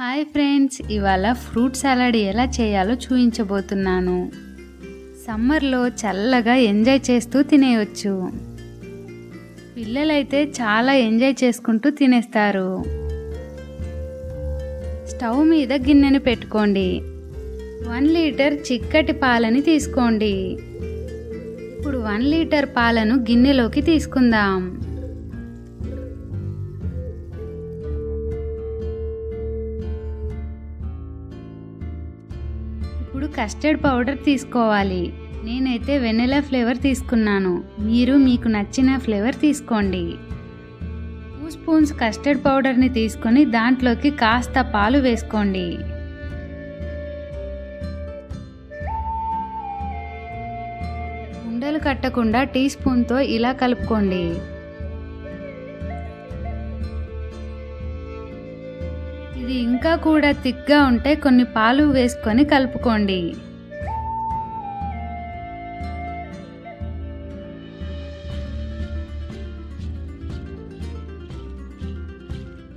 Hi friends ఇవాళ fruit salad ఎలా చేయాలో చూపించబోతున్నాను సమ్మర్లో చల్లగా ఎంజాయ్ చేస్తూ తినేయొచ్చు. పిల్లలైతే చాలా ఎంజాయ్ చేసుకుంటూ తినేస్తారు. స్టవ్ మీద గిన్నెను పెట్టుకోండి. వన్ లీటర్ చిక్కటి పాలని తీసుకోండి. ఇప్పుడు వన్ లీటర్ పాలను గిన్నెలోకి తీసుకుందాం. ఇప్పుడు కస్టర్డ్ పౌడర్ తీసుకోవాలి. నేనైతే వెనిలా ఫ్లేవర్ తీసుకున్నాను. మీరు మీకు నచ్చిన ఫ్లేవర్ తీసుకోండి. టూ స్పూన్స్ కస్టర్డ్ పౌడర్ని తీసుకొని దాంట్లోకి కాస్త పాలు వేసుకోండి. ఉండలు కట్టకుండా టీ స్పూన్తో ఇలా కలుపుకోండి. ఇది ఇంకా కూడా థిక్గా ఉంటే కొన్ని పాలు వేసుకొని కలుపుకోండి.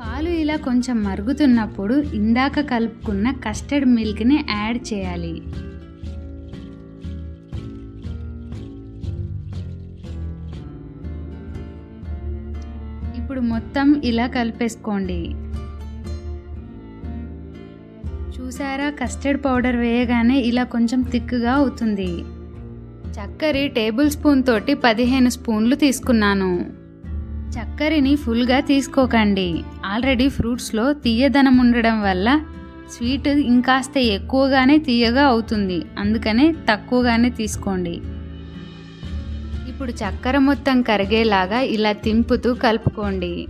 పాలు ఇలా కొంచెం మరుగుతున్నప్పుడు ఇందాక కలుపుకున్న కస్టర్డ్ మిల్క్ని యాడ్ చేయాలి. ఇప్పుడు మొత్తం ఇలా కలిపేసుకోండి. చూసారా? కస్టర్డ్ పౌడర్ వేయగానే ఇలా కొంచెం థిక్గా అవుతుంది. చక్కెర టేబుల్ స్పూన్ తోటి పదిహేను స్పూన్లు తీసుకున్నాను. చక్కెరని ఫుల్గా తీసుకోకండి. ఆల్రెడీ ఫ్రూట్స్లో తీయదనం ఉండడం వల్ల స్వీట్ ఇంకాస్త ఎక్కువగానే తీయగా అవుతుంది. అందుకనే తక్కువగానే తీసుకోండి. ఇప్పుడు చక్కెర మొత్తం కరిగేలాగా ఇలా తింపుతూ కలుపుకోండి.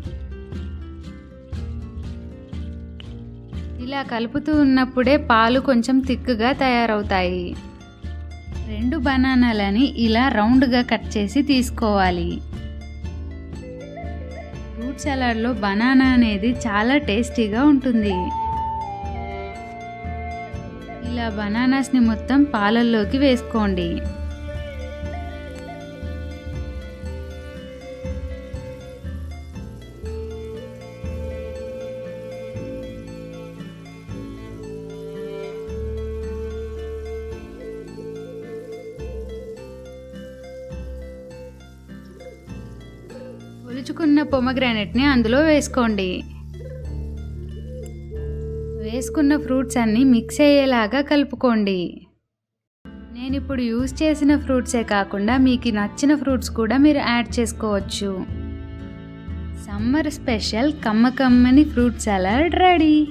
ఇలా కలుపుతూ ఉన్నప్పుడే పాలు కొంచెం తిక్కుగా తయారవుతాయి. రెండు బనానాలని ఇలా రౌండ్గా కట్ చేసి తీసుకోవాలి. ఫ్రూట్ సలాడ్లో బనానా అనేది చాలా టేస్టీగా ఉంటుంది. ఇలా బనానాస్ని మొత్తం పాలల్లోకి వేసుకోండి. ఒలుచుకున్న పొమగ్రానెట్ని అందులో వేసుకోండి. వేసుకున్న ఫ్రూట్స్ అన్నీ మిక్స్ అయ్యేలాగా కలుపుకోండి. నేను ఇప్పుడు యూజ్ చేసిన ఫ్రూట్సే కాకుండా మీకు నచ్చిన ఫ్రూట్స్ కూడా మీరు యాడ్ చేసుకోవచ్చు. సమ్మర్ స్పెషల్ కమ్మకమ్మని ఫ్రూట్ సలాడ్ రెడీ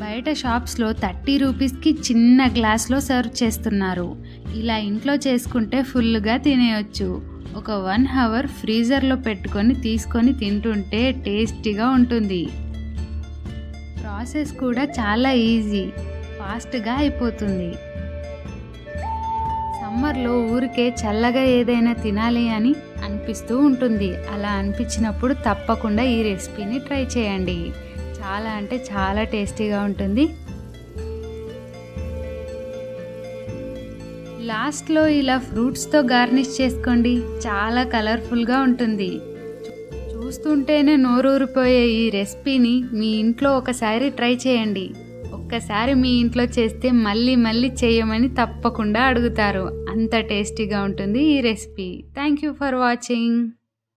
బయట షాప్స్లో థర్టీ రూపీస్కి చిన్న గ్లాస్లో సర్వ్ చేస్తున్నారు. ఇలా ఇంట్లో చేసుకుంటే ఫుల్గా తినేయొచ్చు. ఒక వన్ అవర్ ఫ్రీజర్లో పెట్టుకొని తీసుకొని తింటుంటే టేస్టీగా ఉంటుంది. ప్రాసెస్ కూడా చాలా ఈజీ ఫాస్ట్గా అయిపోతుంది. సమ్మర్లో ఊరికే చల్లగా ఏదైనా తినాలి అని అనిపిస్తూ ఉంటుంది. అలా అనిపించినప్పుడు తప్పకుండా ఈ రెసిపీని ట్రై చేయండి. చాలా అంటే చాలా టేస్టీగా ఉంటుంది. లాస్ట్లో ఇలా ఫ్రూట్స్తో గార్నిష్ చేసుకోండి. చాలా కలర్ఫుల్గా ఉంటుంది. చూస్తుంటేనే నోరూరిపోయే ఈ రెసిపీని మీ ఇంట్లో ఒకసారి ట్రై చేయండి. ఒక్కసారి మీ ఇంట్లో చేస్తే మళ్ళీ మళ్ళీ చేయమని తప్పకుండా అడుగుతారు. అంత టేస్టీగా ఉంటుంది ఈ recipe. Thank you for watching.